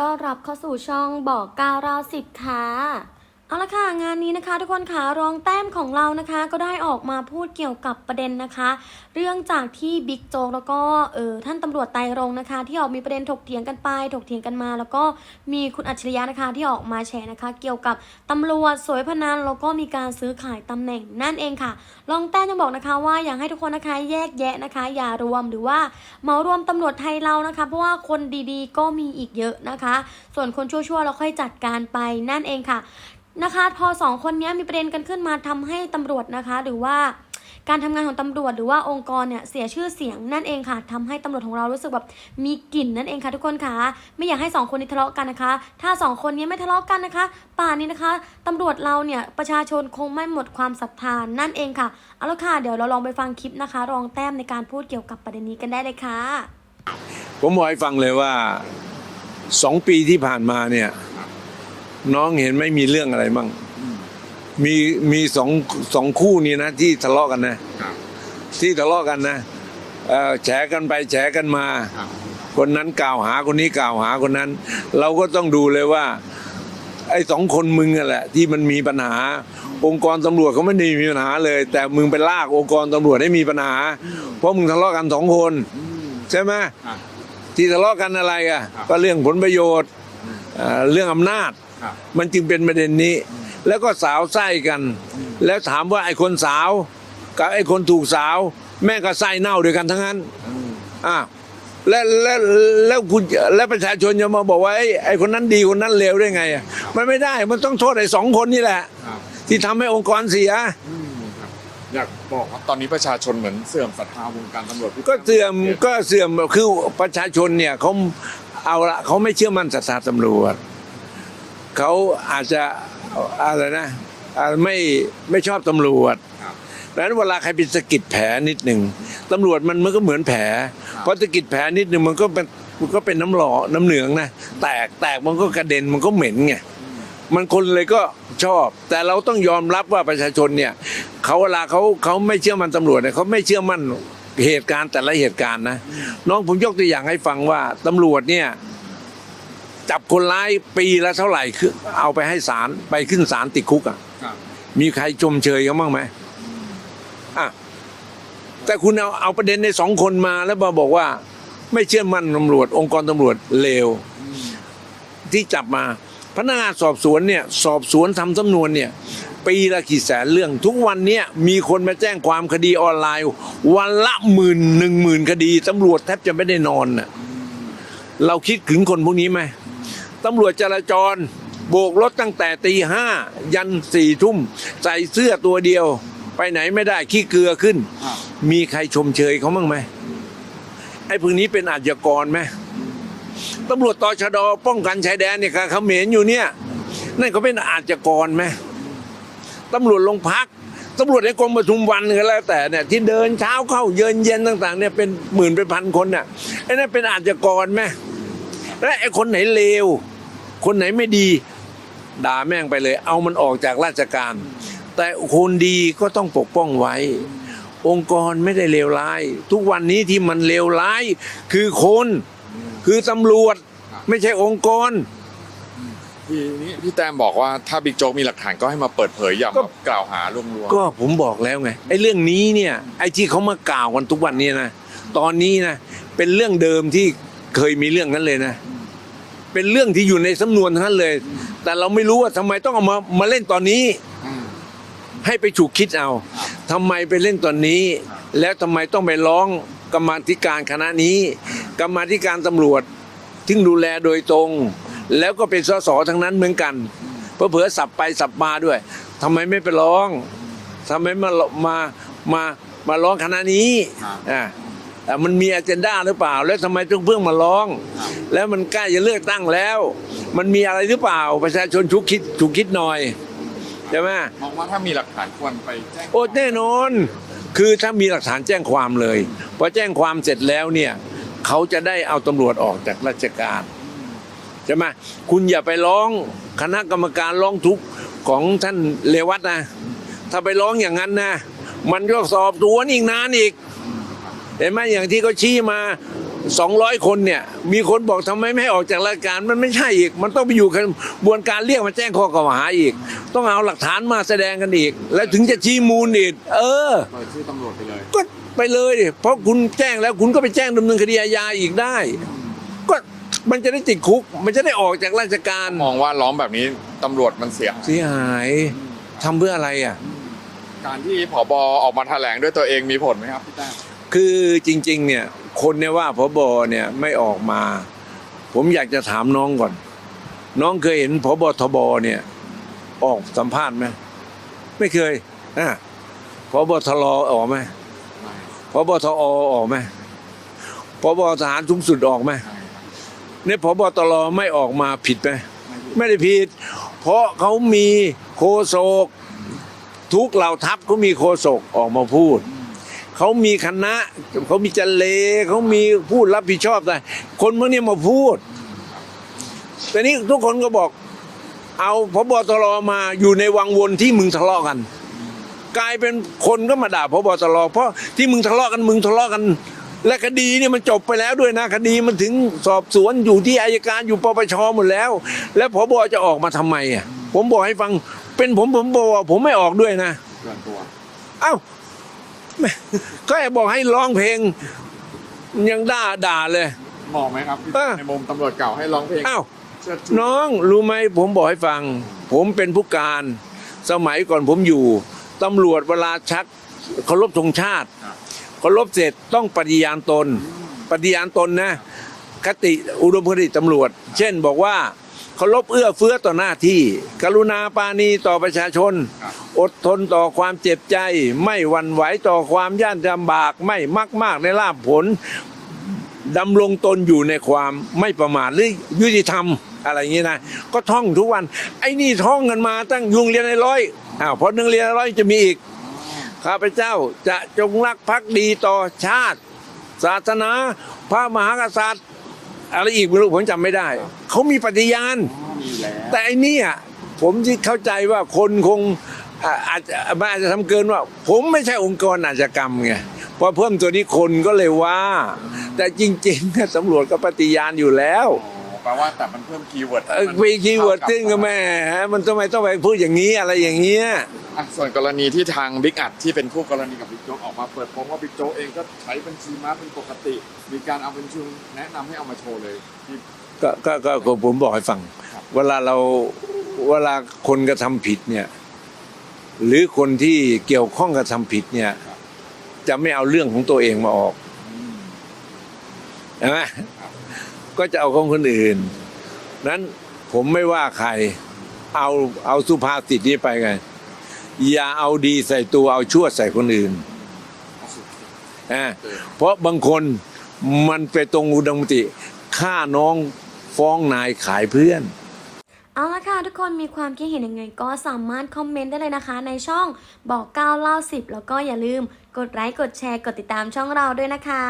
ต้อนรับเข้าสู่ช่องบอกก้าวราวสิบค่ะ เอาละค่ะงานนี้นะคะ ทุกคนค่ะรองแต้มของเรานะคะ ก็ได้ออกมาพูดเกี่ยวกับประเด็นนะคะ เรื่องจากที่บิ๊กโจ๊กแล้วก็เออท่านตำรวจไตรรงนะคะ ที่ออกมีประเด็นถกเถียงกันไป ถกเถียงกันมา แล้วก็มีคุณอัจฉริยะนะคะที่ออกมาแฉนะคะ เกี่ยวกับตำรวจสวยพนันแล้วก็มีการซื้อขายตำแหน่งนั่นเองค่ะ รองแต้มยังบอกนะคะ ว่าอยากให้ทุกคนนะคะแยกแยะนะคะ อย่ารวมหรือว่าเหมารวมตำรวจไทยเรานะคะ เพราะว่าคนดีๆ ก็มีอีกเยอะนะคะ ส่วนคนชั่วๆเราค่อยจัดการไปนั่นเองค่ะ นะคะ พอสองคนนี้มีประเด็นกันขึ้นมาทำให้ตำรวจนะคะ หรือว่าการทำงานของตำรวจหรือว่าองค์กรเนี่ยเสียชื่อเสียงนั่นเองค่ะทำให้ตำรวจของเรารู้สึกแบบมีกลิ่นนั่นเองค่ะ ทุกคนค่ะไม่อยากให้สองคนนี้ทะเลาะกันนะคะ ถ้าสองคนนี้ไม่ทะเลาะกันนะคะ ป่านนี้นะคะตำรวจเราเนี่ยประชาชนคงไม่หมดความศรัทธานนั่นเองค่ะเอาละค่ะเดี๋ยวเราลองไปฟังคลิปนะคะ รองแต้มในการพูดเกี่ยวกับประเด็นนี้กันได้เลยค่ะ ผมบอกให้ฟังเลยว่าสองปีที่ผ่านมาเนี่ย น้องเห็นไหม่มีเรื่องอะไรบ้างมีมีสองสองคู่นี้นะที่ทะเลาะกันนะครับที่ทะเลาะกันนะเอ่อแฉกันไปแฉกันมาครับคนนั้นกล่าวหาคนนี้กล่าวหาคนนั้น เราก็ต้องดูเลยว่า ไอ้สองคนมึงอะแหละ ที่มันมีปัญหา องค์กรตำรวจเขาไม่ได้มีปัญหาเลย แต่มึงไปลากองค์กรตำรวจให้มีปัญหา เพราะมึงทะเลาะกันสองคน ใช่ไหมครับที่ทะเลาะกันอะไรอะครับก็เรื่องผลประโยชน์เอ่อเรื่องอำนาจครับ มันจึงเป็นประเด็นนี้ แล้วก็สาวไส้กัน แล้วถามว่าไอ้คนสาวกับไอ้คนถูกสาว แม่งก็ไส้เน่าด้วยกันทั้งนั้นอะแล้วแล้วแล้วคุณแล้วประชาชนจะมาบอกว่าไอ้ไอ้คนนั้นดีคนนั้นเลวได้ไงอะมันไม่ได้มันต้องโทษไอ้สองคนนี่แหละครับที่ทำให้องค์กรเสียอืมครับอยากบอกว่าตอนนี้ประชาชนเหมือนเสื่อมศรัทธาวงการตำรวจก็เสื่อมก็เสื่อมคือประชาชนเนี่ยเขาเอาละเขาไม่เชื่อมั่นศรัทธาตำรวจ เขาอาจจะอะไรนะอ่าไม่ไม่ชอบตำรวจครับดังนั้นเวลาใครเป็นสะกิดแผลนิดหนึ่งตำรวจมันมันก็เหมือนแผลเพราะสะกิดแผลนิดหนึ่งมันก็เป็นมันก็เป็นน้ำหล่อน้ำเหลืองนะแตกแตกมันก็กระเด็นมันก็เหม็นไงมันคนเลยก็ชอบ แต่เราต้องยอมรับว่าประชาชนเนี่ยเขาเวลาเขาเขาไม่เชื่อมั่นตำรวจเนี่ยเขาไม่เชื่อมั่นเหตุการณ์แต่ละเหตุการณ์นะน้องผมยกตัวอย่างให้ฟังว่าตำรวจเนี่ย จับคนร้ายปีละเท่าไหร่คือเอาไปให้ศาลไปขึ้นศาลติดคุกอะครับมีใครชมเชยเขาบ้างไหมอะแต่คุณเอาเอาประเด็นในสองคนมาแล้วมาบอกว่า ไม่เชื่อมั่นตำรวจ องค์กรตำรวจเลวที่จับมา พนักงานสอบสวนเนี่ย สอบสวนทำสำนวนเนี่ย ปีละกี่แสนเรื่อง ทุกวันเนี้ยมีคนมาแจ้งความคดีออนไลน์ วันละหมื่นหนึ่งหมื่นคดีตำรวจแทบจะไม่ได้นอนน่ะเราคิดถึงคนพวกนี้ไหม ตำรวจจราจร โบกรถตั้งแต่ตีห้ายันสี่ทุ่ม ใส่เสื้อตัวเดียว ไปไหนไม่ได้ขี้เกลือขึ้นครับมีใครชมเชยเขาบ้างไหมไอ้พวกนี้เป็นอาชญากรไหมตำรวจตชดป้องกันชายแดนเนี่ยกับเขมรอยู่เนี่ย นั่นเขาเป็นอาชญากรไหมตำรวจโรงพักตำรวจในกรมปทุมวันก็แล้วแต่เนี่ยที่เดินเช้าเข้าเย็นเย็นต่าง ๆ เนี่ยเป็นหมื่นเป็นพันคนเนี่ยไอ้นั่นเป็นอาชญากรไหมและไอ้คนไหนเลว คนไหนไม่ดี ด่าแม่งไปเลย เอามันออกจากราชการ แต่คนดีก็ต้องปกป้องไว้ องค์กรไม่ได้เลวร้าย ทุกวันนี้ที่มันเลวร้าย คือคนคือตำรวจ ไม่ใช่องค์กรทีนี้พี่แต้มบอกว่าถ้าบิ๊กโจ๊กมีหลักฐานก็ให้มาเปิดเผยอย่าก็มากล่าวหาลวงก็ผมบอกแล้วไงไอ้เรื่องนี้เนี่ยไอ้ที่เขามากล่าวกันทุกวันนี้นะตอนนี้นะเป็นเรื่องเดิมที่เคยมีเรื่องนั้นเลยนะ เป็นเรื่องที่อยู่ในสำนวนทั้งนั้นเลย แต่เราไม่รู้ว่าทำไมต้องเอามามาเล่นตอนนี้ๆอืมให้ไปฉุกคิดเอาทำไมไปเล่นตอนนี้ แล้วทำไมต้องไปร้องกรรมาธิการคณะนี้ กรรมาธิการตำรวจที่ดูแลโดยตรง แล้วก็เป็นสสทั้งนั้นเหมือนกันเพอเผลอๆสับไปสับมาด้วยทำไมไม่ไปร้องทำไมมามามามาร้องคณะนี้อ่าอะ มันมีอ g e n d a หรือเปล่า แล้วทำไมต้องเพิ่งมาร้อง แล้วมันใกล้จะเลือกตั้งแล้ว มันมีอะไรหรือเปล่า ประชาชนชุกคิดชุกคิดหน่อยใช่ไหมมองว่าถ้ามีหลักฐานควรไปแจ้งโอ้แน่นอน คือถ้ามีหลักฐานแจ้งความเลยพอแจ้งความเสร็จแล้วเนี่ยเขาจะได้เอาตำรวจออกจากราชการใช่ไหมคุณอย่าไปร้องคณะกรรมการร้องทุกข์ของท่านเลวัตนะ ถ้าไปร้องอย่างนั้นนะ มันก็สอบสวนอีกนานอีก เห็นไหมอย่างที่เขาชี้มาสองร้อยคนเนี่ย มีคนบอกทำไมไม่ให้ออกจากราชการมันไม่ใช่อีก มันต้องไปอยู่กระบวนการเรียกมาแจ้งข้อกล่าวหาอีก ต้องเอาหลักฐานมาแสดงกันอีก แล้วถึงจะชี้มูลอีกเออเปิดชื่อตำรวจไปเลยก็ไปเลยดิเพราะคุณแจ้งแล้วคุณก็ไปแจ้งดำเนินคดีอาญาอีกได้ ก็มันจะได้ติดคุก มันจะได้ออกจากราชการมองว่าล้อมแบบนี้ตำรวจมันเสียเสียหายทำเพื่ออะไรอะ การที่ผบออกมาแถลงด้วยตัวเองมีผลไหมครับพี่แต้ม คือจริงๆเนี่ยคนเนี่ยว่าพบเนี่ยไม่ออกมา ผมอยากจะถามน้องก่อน น้องเคยเห็นพบทบเนี่ยออกสัมภาษณ์ไหมไม่เคยอะพบทรออกไหมไม่พบทอออกไหมพบทหารสูงสุดออกไหมใช่ครับเนี่ยพบตรไม่ออกมาผิดไหมไม่ได้ผิด เพราะเขามีโคโศกทุกเหล่าทัพเขามีโคโศกออกมาพูด เขามีคณะ เขามีจันเลเขามีพูดรับผิดชอบแต่คนพวกนี้มาพูดแต่นี้ทุกคนก็บอก เอาพบตรมาอยู่ในวังวนที่มึงทะเลาะกัน กลายเป็นคนก็มาด่าพบตรเพราะที่มึงทะเลาะกันมึงทะเลาะกัน และคดีเนี่ยมันจบไปแล้วด้วยนะคดีมันถึงสอบสวนอยู่ที่อายการอยู่ปปชหมดแล้ว แล้วพบจะออกมาทำไมอะผมบอกให้ฟังเป็นผมผมบอกว่าผมไม่ออกด้วยนะเกินตัวเอ้าแม่ ก็แอบบอกให้ร้องเพลง ยังด่าด่าเลยมองไหมครับพี่เออในมุมตำรวจเก่าให้ร้องเพลงเอ้าเชิดชูน้องรู้ไหมผมบอกให้ฟัง ผมเป็นผู้การ สมัยก่อนผมอยู่ตำรวจเวลาชักเคารพธงชาติเคารพเสร็จต้องปฏิญาณตน ปฏิญาณตนนะ คติอุดมคติตำรวจ เช่นบอกว่า เคารพเอื้อเฟื้อต่อหน้าที่ กรุณาปาณีต่อประชาชน อดทนต่อความเจ็บใจ ไม่หวั่นไหวต่อความยากลำบาก ไม่มักมากในลาภผลดำรงตนอยู่ในความไม่ประมาทหรือยุติธรรมอะไรอย่างนี้นะ ก็ท่องทุกวัน ไอ้นี่ท่องกันมาตั้งยุงเรียนในร้อยอ้าวพอหนึ่งเรียนในร้อยจะมีอีกข้าพเจ้าจะจงรักภักดีต่อชาติ ศาสนา พระมหากษัตริย์ อะไรอีกไม่รู้ผมจำไม่ได้ เขามีปฏิญาณมีอยู่แล้วแต่ไอ้เนี่ยผมที่เข้าใจว่าคนคงอ่าอาจจะมันอาจจะทำเกินว่า ผมไม่ใช่องค์กรอาชญากรรมไงพอเพิ่มตัวนี้คนก็เลยว่า แต่จริงๆเนี่ยตำรวจก็ปฏิญาณอยู่แล้วโอ้แปลว่าแต่มันเพิ่มคีย์เวิร์ดเอ่อมีคีย์เวิร์ดซึ่งก็แม่ฮะมันทำไมต้องไปพูดอย่างนี้อะไรอย่างเงี้ย อะส่วนกรณีที่ทางบิ๊กอัดที่เป็นคู่กรณีกับบิ๊กโจ๊กออกมาเปิดโปงว่าบิ๊กโจ๊กเองก็ใช้บัญชีม้าเป็นปกติ มีการเอาบัญชีแนะนำให้เอามาโชว์เลยที่ ก็ก็ก็ก็ผมบอกให้ฟัง ครับ เวลาเราเวลาคนกระทำผิดเนี่ย หรือคนที่เกี่ยวข้องกับทำผิดเนี่ย จะไม่เอาเรื่องของตัวเองมาออกใช่ไหมก็จะเอาของคนอื่น นั้นผมไม่ว่าใคร เอาเอาสุภาษิตนี้ไปไง อย่าเอาดีใส่ตัวเอาชั่วใส่คนอื่นอ่าเพราะบางคนมันไปตรงอุดมติฆ่าน้องฟ้องนายขายเพื่อน เอาละค่ะ ทุกคนมีความคิดเห็นยังไงก็สามารถคอมเมนต์ได้เลยนะคะ ในช่องบอก9เล่า10 แล้วก็อย่าลืม กดไลค์กดแชร์กดติดตามช่องเราด้วยนะคะ